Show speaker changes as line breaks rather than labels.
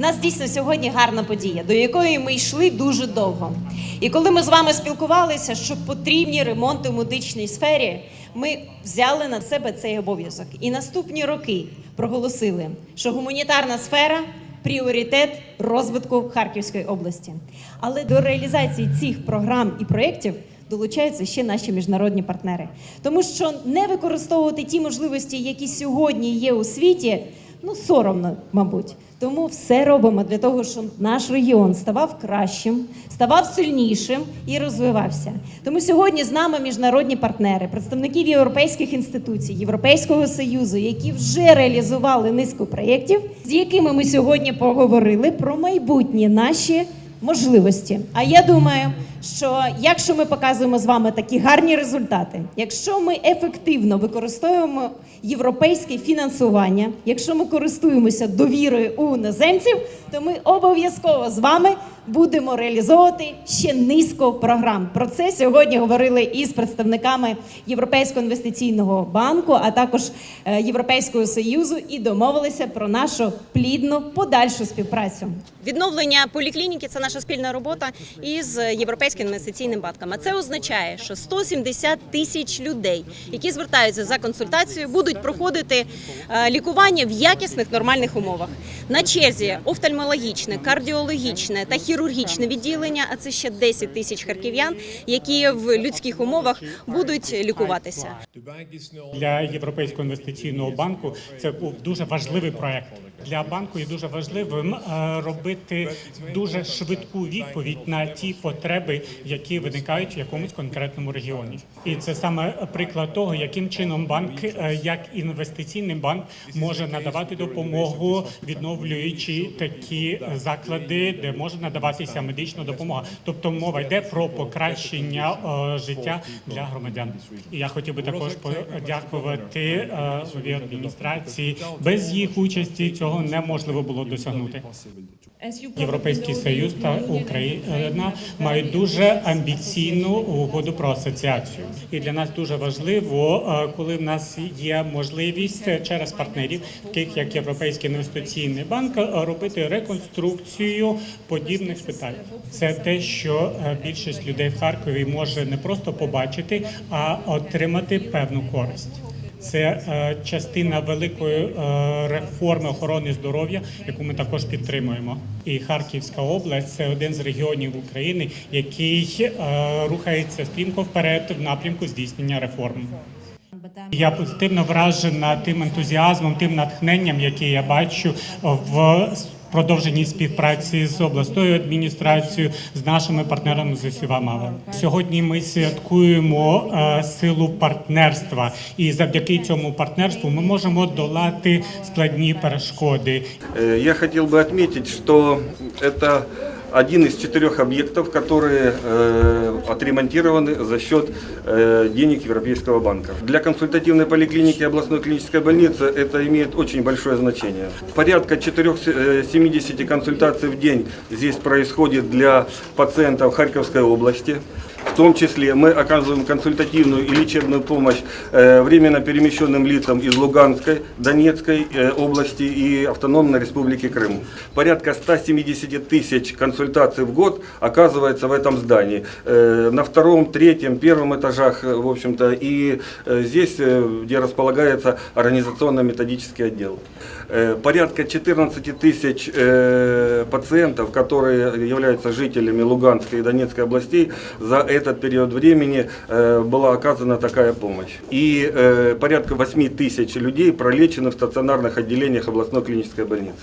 Нас дійсно сьогодні гарна подія, до якої ми йшли дуже довго. І коли ми з вами спілкувалися, що потрібні ремонти в медичній сфері, ми взяли на себе цей обов'язок. І наступні роки проголосили, що гуманітарна сфера пріоритет розвитку Харківської області. Але до реалізації цих програм і проєктів долучаються ще наші міжнародні партнери. Тому що не використовувати ті можливості, які сьогодні є у світі, ну соромно, мабуть. Тому все робимо для того, щоб наш регіон ставав кращим, ставав сильнішим і розвивався. Тому сьогодні з нами міжнародні партнери, представників європейських інституцій, Європейського союзу, які вже реалізували низку проєктів, з якими ми сьогодні поговорили про майбутні наші можливості. А я думаю, що якщо ми показуємо з вами такі гарні результати, якщо ми ефективно використовуємо європейське фінансування, якщо ми користуємося довірою у іноземців, то ми обов'язково з вами будемо реалізовувати ще низку програм. Про це сьогодні говорили із представниками Європейського інвестиційного банку, а також е, Європейського союзу, і домовилися про нашу плідну подальшу співпрацю. Відновлення поліклініки це наша спільна робота із Європейським інвестиційним банком. А це означає, що 170 тисяч людей, які звертаються за консультацією, будуть проходити е, лікування в якісних нормальних умовах. На черзі офтальмологічне, кардіологічне та хірургічне відділення. А це ще 10 тисяч харків'ян, які в людських умовах будуть лікуватися.
для Європейського інвестиційного банку це був дуже важливий проект. Для банку є дуже важливим е, робити дуже швидку відповідь на ті потреби, які виникають в якомусь конкретному регіоні. І це саме приклад того, яким чином банк, е, як інвестиційний банк, може надавати допомогу, відновлюючи такі заклади, де може надаватися медична допомога. Тобто мова йде про покращення е, життя для громадян. І я хотів би також подякувати адміністрації. Без їх участі цього неможливо було досягнути. Європейський союз та Україна мають дуже амбіційну угоду про асоціацію, і для нас дуже важливо, е, коли в нас є можливість через партнерів, таких як Європейський інвестиційний банк, е, робити реконструкцію подібних питань. Це те, що е, більшість людей в Харкові може не просто побачити, а отримати певну користь. Це е, частина великої е, реформи охорони здоров'я, яку ми також підтримуємо. І Харківська область це один з регіонів України, який е, рухається стрімко вперед в напрямку здійснення реформ. Я позитивно вражена тим ентузіазмом, тим натхненням, яке я бачу в продовженій співпраці з обласною адміністрацією, з нашими партнерами з усіма мова. Сьогодні ми святкуємо е, силу партнерства, і завдяки цьому партнерству ми можемо долати складні перешкоди.
Э, Я хотел бы отметить, что это один из четырех объектов, которые э, отремонтированы за счет э, денег Европейского банка. Для консультативной поликлиники и областной клинической больницы это имеет очень большое значение. Порядка 470 консультаций в день здесь происходит для пациентов Харьковской области. В том числе мы оказываем консультативную и лечебную помощь э, временно перемещенным лицам из Луганской, Донецкой э, области и Автономной Республики Крым. Порядка 170 тысяч консультаций в год оказывается в этом здании. Э, на втором, третьем, первом этажах, в общем-то, и здесь, где располагается организационно-методический отдел. Порядка 14 тысяч пациентов, которые являются жителями Луганской и Донецкой областей, за этот период времени э, была оказана такая помощь. И э, порядка 8 тысяч людей пролечены в стационарных отделениях областной клинической больницы.